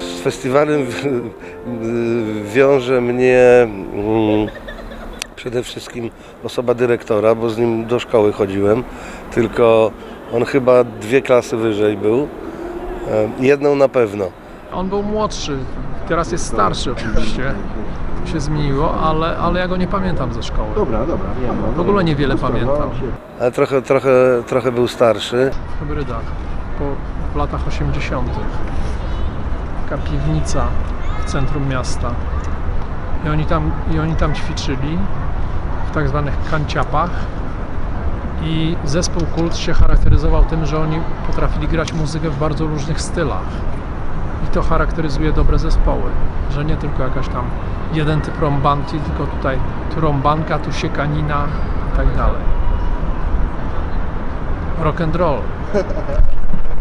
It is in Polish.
Z festiwalem wiąże mnie mm, przede wszystkim osoba dyrektora, bo z nim do szkoły chodziłem, tylko on chyba dwie klasy wyżej był. E, Jedną na pewno. On był młodszy, teraz jest starszy oczywiście. Się zmieniło, ale, ale ja go nie pamiętam ze szkoły. Dobra, dobra, nie ma. W ogóle niewiele pamiętam. Ale trochę, trochę, trochę był starszy. W hybrydach, po, w latach 80. Taka piwnica w centrum miasta. I oni tam, i oni tam ćwiczyli w tak zwanych kanciapach. I zespół Kult się charakteryzował tym, że oni potrafili grać muzykę w bardzo różnych stylach. I to charakteryzuje dobre zespoły, że nie tylko jakaś tam jeden typ rąbanki, tylko tutaj tu rąbanka, tu siekanina i tak dalej. Rock and roll.